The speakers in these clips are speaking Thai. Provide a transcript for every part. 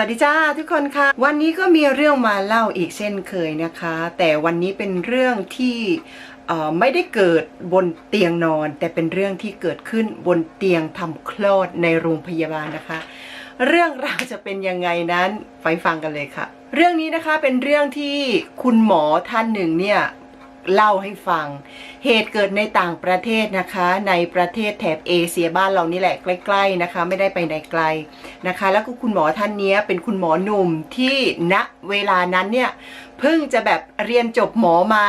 วัสดีจ้าทุกคนค่ะ วันนี้ก็มีเรื่องมาเล่าอีกเช่นเคยนะคะ แต่วันนี้เป็นเรื่องที่ไม่ได้เกิดบนเตียงนอน แต่เป็นเรื่องที่เกิดขึ้นบนเตียงทำคลอดในโรงพยาบาลนะคะ เรื่องราวจะเป็นยังไงนั้นไปฟังกันเลยค่ะ เรื่องนี้นะคะเป็นเรื่องที่คุณหมอท่านหนึ่งเนี่ย เล่าให้ฟัง เหตุเกิดในต่างประเทศนะคะ ในประเทศแถบเอเชียบ้านเรานี่แหละใกล้ๆนะคะ ไม่ได้ไปไหนไกลนะคะ แล้วก็คุณหมอท่านนี้เป็นคุณหมอหนุ่มที่ณเวลานั้นเนี่ยเพิ่งจะแบบเรียนจบหมอมา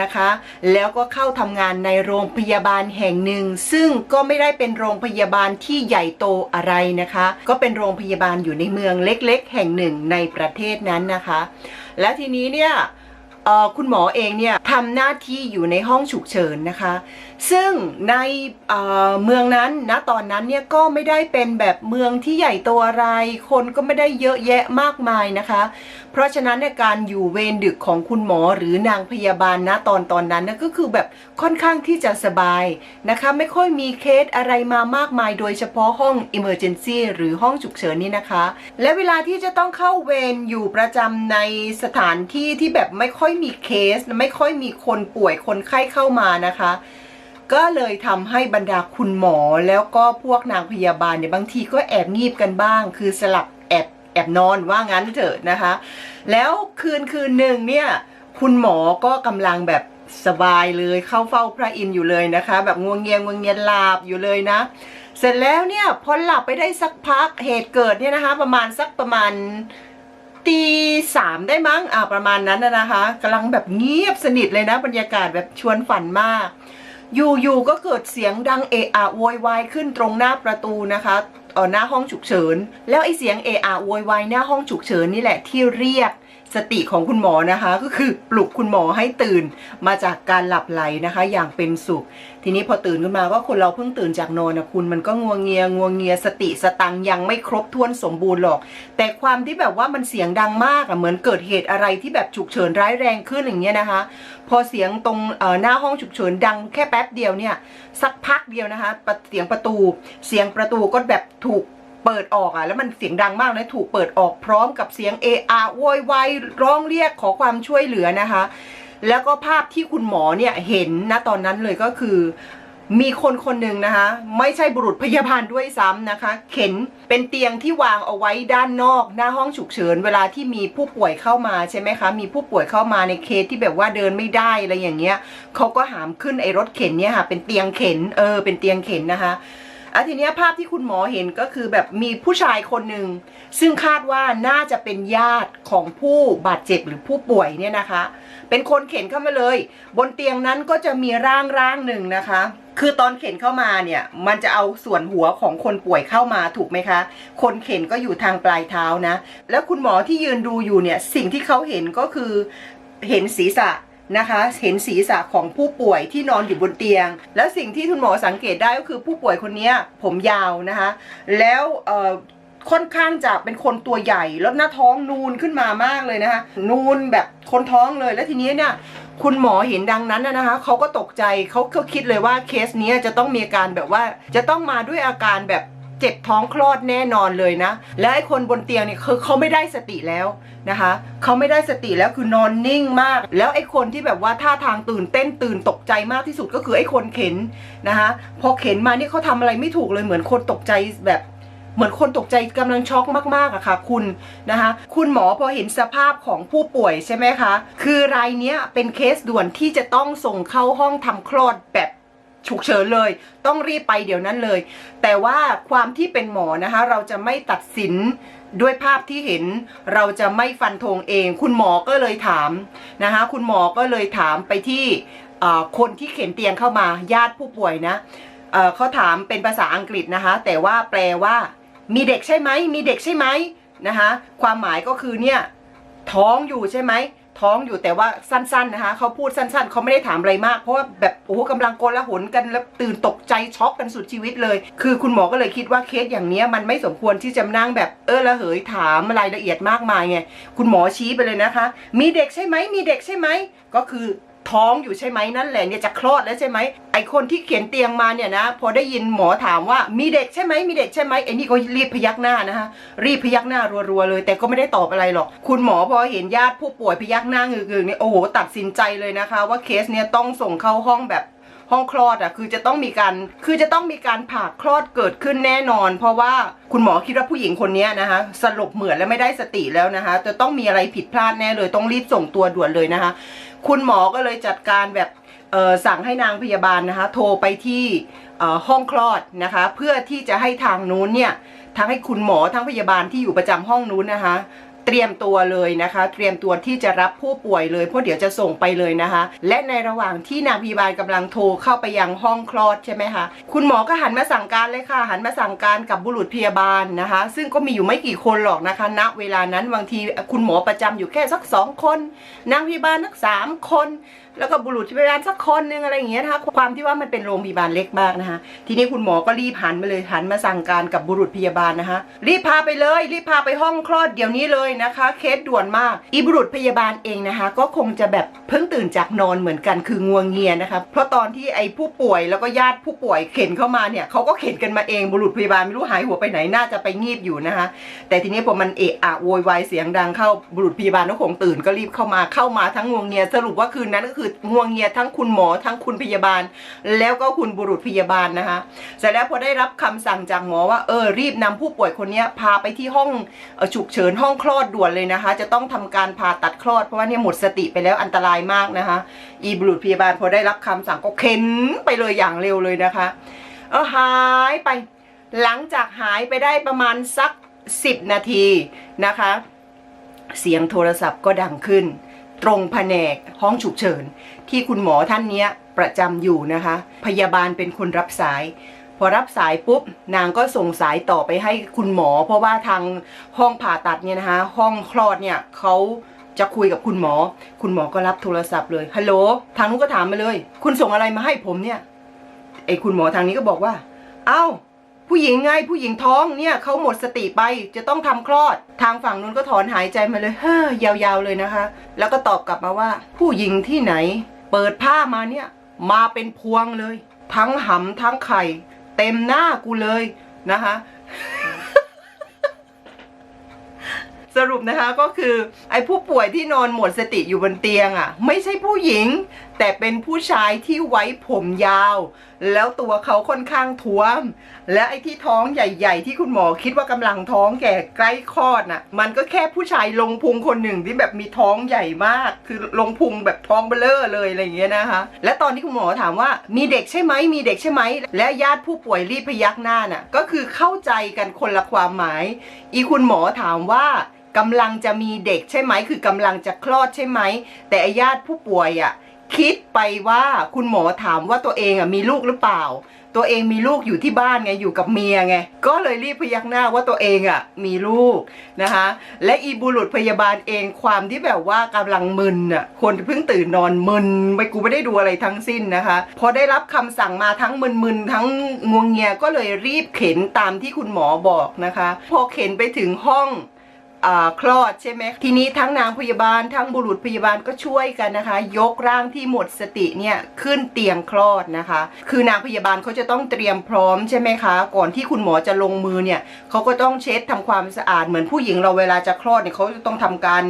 นะคะ แล้วก็เข้าทำงานในโรงพยาบาลแห่งหนึ่ง ซึ่งก็ไม่ได้เป็นโรงพยาบาลที่ใหญ่โตอะไรนะคะ ก็เป็นโรงพยาบาลอยู่ในเมืองเล็กๆ แห่งหนึ่งในประเทศนั้นนะคะ แล้วทีนี้เนี่ย คุณหมอเองเนี่ยทำหน้าที่อยู่ในห้องฉุกเฉินนะคะ ซึ่งในเเมืองนั้นนะตอนนั้นเนี่ยก็ไม่ได้เป็นแบบเมืองที่ใหญ่โตอะไร คนก็ไม่ได้เยอะแยะมากมายนะคะ เพราะฉะนั้นในการอยู่เวรดึกของคุณหมอหรือนางพยาบาลนะตอนตอนนั้นนะก็คือแบบค่อนข้างที่จะสบายนะคะ ไม่ค่อยมีเคสอะไรมามากมาย โดยเฉพาะห้อง Emergency หรือห้องฉุกเฉินนี่นะคะ และเวลาที่จะต้องเข้าเวรอยู่ประจำในสถานที่ที่แบบไม่ค่อยมีเคส ไม่ค่อยมีคนป่วยคนไข้เข้ามานะคะ ก็เลยทำให้บรรดาคุณหมอแล้วก็พวกนางพยาบาลเนี่ยบางทีก็แอบงีบกันบ้าง คือสลับแอบแอบนอนว่างั้นเถอะนะคะ แล้วคืนคืนหนึ่งเนี่ยคุณหมอก็กำลังแบบสบายเลยเข้าเฝ้าพระอินทร์อยู่เลยนะคะ แบบงวงเงียงวงเงียนหลับอยู่เลยนะ เสร็จแล้วเนี่ยพอหลับไปได้สักพักเหตุเกิดเนี่ยนะคะ ประมาณสักประมาณตีสามได้มั้งอ่าประมาณนั้นนะคะกำลังแบบเงียบสนิทเลยนะบรรยากาศแบบชวนฝันมาก อยู่ๆก็เกิดเสียงดังเอะอะโวยวายขึ้นตรงหน้าประตูนะคะเออหน้าห้องฉุกเฉิน แล้วไอ้เสียงเอะอะโวยวายหน้าห้องฉุกเฉินนี่แหละที่เรียก สติของคุณหมอนะคะ ก็คือปลุกคุณหมอให้ตื่นมาจากการหลับไหลนะคะ อย่างเป็นสุข ทีนี้พอตื่นขึ้นมาก็คนเราเพิ่งตื่นจากนอนนะคุณมันก็งัวงเงียงัวงเงียสติสตังยังไม่ครบถ้วนสมบูรณ์หรอก แต่ความที่แบบว่ามันเสียงดังมากอะเหมือนเกิดเหตุอะไรที่แบบฉุกเฉินร้ายแรงขึ้นอย่างเงี้ยนะคะ พอเสียงตรงหน้าห้องฉุกเฉินดังแค่แป๊บเดียวเนี่ยสักพักเดียวนะคะเสียงประตูเสียงประตูก็แบบถูก เปิดออกอะแล้วมันเสียงดังมากเลยถูกเปิดออกพร้อมกับเสียงเออาโวยวายร้องเรียกขอความช่วยเหลือนะคะ แล้วก็ภาพที่คุณหมอเนี่ยเห็นนะตอนนั้นเลยก็คือ มีคนคนหนึ่งนะคะ ไม่ใช่บุรุษพยาบาลด้วยซ้ำนะคะ เข็นเป็นเตียงที่วางเอาไว้ด้านนอก หน้าห้องฉุกเฉิน เวลาที่มีผู้ป่วยเข้ามาใช่ไหมคะ มีผู้ป่วยเข้ามาในเคสที่แบบว่าเดินไม่ได้อะไรอย่างเงี้ยเขาก็หามขึ้นไอ้รถเข็นเนี่ยค่ะเป็นเตียงเข็นเออเป็นเตียงเข็นนะคะ อะทีเนี้ยภาพที่คุณหมอเห็นก็คือแบบมีผู้ชายคนหนึ่งซึ่งคาดว่าน่าจะเป็นญาติของผู้บาดเจ็บหรือผู้ป่วยเนี่ยนะคะ เป็นคนเข็นเข้ามาเลย บนเตียงนั้นก็จะมีร่างร่างหนึ่งนะคะ คือตอนเข็นเข้ามาเนี่ยมันจะเอาส่วนหัวของคนป่วยเข้ามาถูกไหมคะ คนเข็นก็อยู่ทางปลายเท้านะ แล้วคุณหมอที่ยืนดูอยู่เนี่ยสิ่งที่เขาเห็นก็คือเห็นศีรษะ นะคะ เห็นศีรษะของผู้ป่วยที่นอนอยู่บนเตียง แล้วสิ่งที่คุณหมอสังเกตได้ก็คือผู้ป่วยคนนี้ผมยาวนะคะ แล้วค่อนข้างจะเป็นคนตัวใหญ่แล้วหน้าท้องนูนขึ้นมามากเลยนะคะ นูนแบบคนท้องเลยแล้วทีนี้เนี่ยคุณหมอเห็นดังนั้นนะคะเขาก็ตกใจเขาเขาคิดเลยว่าเคสนี้จะต้องมีอาการแบบว่าจะต้องมาด้วยอาการแบบ เจ็บท้องคลอดแน่นอนเลยนะ และไอ้คนบนเตียงเนี่ยคือเขาไม่ได้สติแล้วนะคะเขาไม่ได้สติแล้วคือนอนนิ่งมาก แล้วไอ้คนที่แบบว่าท่าทางตื่นเต้นตื่นตกใจมากที่สุดก็คือไอ้คนเข็นนะคะพอเข็นมานี่เขาทำอะไรไม่ถูกเลยเหมือนคนตกใจแบบเหมือนคนตกใจกำลังช็อกมากๆอะค่ะ คุณนะคะคุณหมอพอเห็นสภาพของผู้ป่วยใช่ไหมคะ คือรายเนี้ยเป็นเคสด่วนที่จะต้องส่งเข้าห้องทำคลอดแบบ ฉุกเฉินเลย ต้องรีบไปเดี๋ยวนั้นเลย แต่ว่าความที่เป็นหมอนะคะ เราจะไม่ตัดสินด้วยภาพที่เห็นเราจะไม่ฟันธงเอง คุณหมอก็เลยถามนะคะคุณหมอก็เลยถามไปที่คนที่เข็นเตียงเข้ามาญาติผู้ป่วยนะเเขาถามเป็นภาษาอังกฤษนะคะ แต่ว่าแปลว่า มีเด็กใช่ไหมมีเด็กใช่ไหมนะคะ ความหมายก็คือเนี่ยท้องอยู่ใช่ไหม ท้องอยู่แต่ว่าสั้นๆนะคะเขาพูดสั้นๆเขาไม่ได้ถามอะไรมาก เพราะว่าแบบโอ้โหกำลังโกลาหลกันแล้วตื่นตกใจช็อกกันสุดชีวิตเลย คือคุณหมอก็เลยคิดว่าเคสอย่างนี้มันไม่สมควรที่จะนั่งแบบเออละเหยถามรายละเอียดมากมายไงคุณหมอชี้ไปเลยนะคะ มีเด็กใช่ไหมมีเด็กใช่ไหมก็คือ ท้องอยู่ใช่ไหมนั่นแหละเนี่ยจะคลอดแล้วใช่ไหมไอคนที่เขียนเตียงมาเนี่ยนะ พอได้ยินหมอถามว่ามีเด็กใช่ไหมมีเด็กใช่ไหมไอนี่ก็รีบพยักหน้านะคะรีบพยักหน้ารัวๆเลย แต่ก็ไม่ได้ตอบอะไรหรอก คุณหมอพอเห็นญาติผู้ป่วยพยักหน้างึกๆเนี่ยโอ้โหตัดสินใจเลยนะคะ ว่าเคสเนี่ยต้องส่งเข้าห้องแบบ ห้องคลอดอะคือจะต้องมีการคือจะต้องมีการผ่าคลอดเกิดขึ้นแน่นอน เพราะว่าคุณหมอคิดว่าผู้หญิงคนนี้นะคะสลบเหมือนและไม่ได้สติแล้วนะคะ จะต้องมีอะไรผิดพลาดแน่เลย ต้องรีบส่งตัวด่วนเลยนะคะ คุณหมอก็เลยจัดการแบบสั่งให้นางพยาบาลนะคะ โทรไปที่ห้องคลอดนะคะ เพื่อที่จะให้ทางนู้นเนี่ยทั้งให้คุณหมอทั้งพยาบาลที่อยู่ประจำห้องนู้นนะคะ เตรียมตัวเลยนะคะ เตรียมตัวที่จะรับผู้ป่วยเลยเพราะเดี๋ยวจะส่งไปเลยนะคะ และในระหว่างที่นางพยาบาลกำลังโทรเข้าไปยังห้องคลอดใช่ไหมคะคุณหมอก็หันมาสั่งการเลยค่ะ หันมาสั่งการกับบุรุษพยาบาลนะคะ ซึ่งก็มีอยู่ไม่กี่คนหรอกนะคะ ณเวลานั้นบางทีคุณหมอประจำอยู่แค่สักสองคน นางพยาบาลสักสามคนแล้วก็บุรุษพยาบาลสักคนหนึงอะไรอย่างเงี้ยนะคะความที่ว่ามันเป็นโรงพยาบาลเล็กมากนะคะทีนี้คุณหมอก็รีบหันมาเลยหันมาสั่งการกับบุรุษพยาบาลนะคะรีบพาไปเลย รีบพาไปห้องคลอดเดี๋ยวนี้เลยนะคะ เคสด่วนมาก อีบุรุษพยาบาลเองนะคะ ก็คงจะแบบเพิ่งตื่นจากนอนเหมือนกันคืองวงเงียนะคะเพราะตอนที่ไอ้ผู้ป่วยแล้วก็ญาติผู้ป่วยเข็นเข้ามาเนี่ยเขาก็เข็นกันมาเองบุรุษพยาบาลไม่รู้หายหัวไปไหนน่าจะไปงีบอยู่นะคะ แต่ทีนี้พอมันเอะอะโวยวายเสียงดังเข้าบุรุษพยาบาลก็คงตื่นก็รีบเข้ามาเข้ามาทั้งงวงเงียสรุปว่าคืนนั้นก็คืองวงเงียทั้งคุณหมอทั้งคุณพยาบาล แล้วก็คุณบุรุษพยาบาลนะคะเสร็จแล้วพอได้รับคำสั่งจากหมอว่าเออรีบนำผู้ป่วยคนนี้พาไปที่ห้องฉุกเฉินห้องคลอดด่วนเลยนะคะ จะต้องทำการผ่าตัดคลอดเพราะว่าเนี่ยหมดสติไปแล้วอันตรายมากนะคะ อีบุรุษพยาบาลพอได้รับคำสั่งก็เข็นไปเลยอย่างเร็วเลยนะคะ เออหายไป หลังจากหายไปได้ประมาณสักสิบนาทีนะคะ เสียงโทรศัพท์ก็ดังขึ้น ตรงแผนกห้องฉุกเฉิน ที่คุณหมอท่านเนี้ยประจำอยู่นะคะ พยาบาลเป็นคนรับสาย พอรับสายปุ๊บนางก็ส่งสายต่อไปให้คุณหมอ เพราะว่าทางห้องผ่าตัดเนี่ยนะคะ ห้องคลอดเนี่ยเขาจะคุยกับคุณหมอ คุณหมอก็รับโทรศัพท์เลยฮัลโหลทางนู้นก็ถามมาเลย คุณส่งอะไรมาให้ผมเนี่ยไอ้คุณหมอทางนี้ก็บอกว่า เอ้า ผู้หญิงไงผู้หญิงท้องเนี่ยเขาหมดสติไปจะต้องทำคลอด ทางฝั่งนู้นก็ถอนหายใจมาเลยเฮ้อยาวๆเลยนะคะ แล้วก็ตอบกลับมาว่า ผู้หญิงที่ไหน เปิดผ้ามาเนี่ย มาเป็นพวงเลย ทั้งหำทั้งไข่ เต็มหน้ากูเลยนะคะ สรุปนะคะก็คือ ไอ้ผู้ป่วยที่นอนหมดสติอยู่บนเตียงอะ ไม่ใช่ผู้หญิง แต่เป็นผู้ชายที่ไว้ผมยาว แล้วตัวเขาค่อนข้างท้วม และไอ้ที่ท้องใหญ่ ๆ ที่คุณหมอคิดว่ากำลังท้องแก่ใกล้คลอดน่ะ มันก็แค่ผู้ชายลงพุงคนหนึ่งที่แบบมีท้องใหญ่มาก คือลงพุงแบบท้องเบลอเลยอะไรอย่างเงี้ยนะคะ และตอนที่คุณหมอถามว่ามีเด็กใช่ไหมมีเด็กใช่ไหมและญาติผู้ป่วยรีบพยักหน้าน่ะก็คือเข้าใจกันคนละความหมาย อีคุณหมอถามว่ากำลังจะมีเด็กใช่ไหม คือกำลังจะคลอดใช่ไหม แต่ญาติผู้ป่วยอะ คิดไปว่าคุณหมอถามว่าตัวเองอะมีลูกหรือเปล่า ตัวเองมีลูกอยู่ที่บ้านไงอยู่กับเมียไง ก็เลยรีบพยักหน้าว่าตัวเองอะมีลูกนะคะ และอีบุรุษพยาบาลเองความที่แบบว่ากำลังมึนอะคนเพิ่งตื่นนอนมึนไม่กูไม่ได้ดูอะไรทั้งสิ้นนะคะ พอได้รับคำสั่งมาทั้งมึนๆทั้งงวงเงียก็เลยรีบเข็นตามที่คุณหมอบอกนะคะ พอเข็นไปถึงห้อง คลอดใช่ไหมทีนี้ทั้งนางพยาบาลทั้งบุรุษพยาบาลก็ช่วยกันนะคะ ยกร่างที่หมดสติเนี่ยขึ้นเตียงคลอดนะคะ คือนางพยาบาลเขาจะต้องเตรียมพร้อมใช่ไหมคะ ก่อนที่คุณหมอจะลงมือเนี่ยเขาก็ต้องเช็ดทำความสะอาดเหมือนผู้หญิงเราเวลาจะคลอดเนี่ยเขาจะต้องทำการ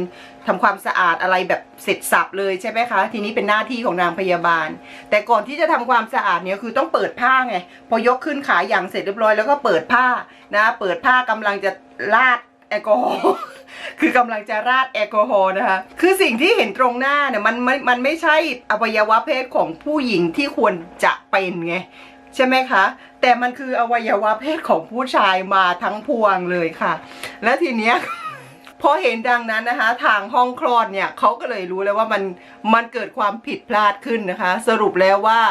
ทำความสะอาดอะไรแบบเสร็จสับเลยใช่ไหมคะ ทีนี้เป็นหน้าที่ของนางพยาบาล แต่ก่อนที่จะทำความสะอาดเนี่ยคือต้องเปิดผ้าไงพอยกขึ้นขาอย่างเสร็จเรียบร้อยแล้วก็เปิดผ้านะ เปิดผ้ากำลังจะลาด แอลกอฮอล์คือกำลังจะราดแอลกอฮอล์นะคะ คือสิ่งที่เห็นตรงหน้าเนี่ยมันไม่มันไม่ใช่อวัยวะเพศของผู้หญิงที่ควรจะเป็นไงใช่ไหมคะ แต่มันคืออวัยวะเพศของผู้ชายมาทั้งพวงเลยค่ะ แล้วทีเนี้ยพอเห็นดังนั้นนะคะ ทางห้องคลอดเนี่ยเขาก็เลยรู้แล้วว่ามันมันเกิดความผิดพลาดขึ้นนะคะ สรุปแล้วว่า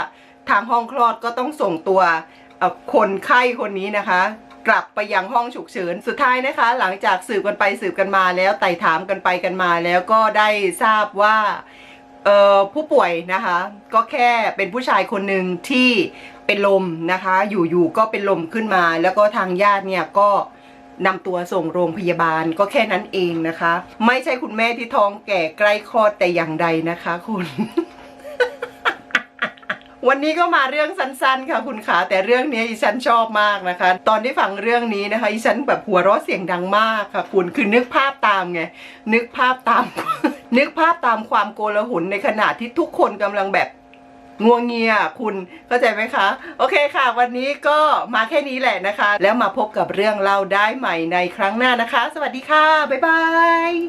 ทางห้องคลอดก็ต้องส่งตัวคนไข้คนนี้นะคะ กลับไปยังห้องฉุกเฉิน สุดท้ายนะคะ หลังจากสืบกันไปสืบกันมาแล้วไต่ถามกันไปกันมาแล้วก็ได้ทราบว่าผู้ป่วยนะคะ ก็แค่เป็นผู้ชายคนหนึ่งที่เป็นลมนะคะ อยู่ๆก็เป็นลมขึ้นมา แล้วก็ทางญาติเนี่ยก็นำตัวส่งโรงพยาบาลก็แค่นั้นเองนะคะ ไม่ใช่คุณแม่ที่ท้องแก่ใกล้คลอดแต่อย่างใดนะคะคุณ วันนี้ก็มาเรื่องสั้นๆ ค่ะคุณขาแต่เรื่องนี้อีฉันชอบมากนะคะ ตอนที่ฟังเรื่องนี้นะคะอีฉันแบบหัวเราะเสียงดังมากค่ะคุณคือนึกภาพตามไงนึกภาพตาม นึกภาพตามความโกลาหลในขณะที่ทุกคนกำลังแบบงัวงเงียคุณเข้าใจไหมคะ โอเคค่ะ วันนี้ก็มาแค่นี้แหละนะคะ แล้วมาพบกับเรื่องเล่าได้ใหม่ในครั้งหน้านะคะ สวัสดีค่ะ บ๊ายบาย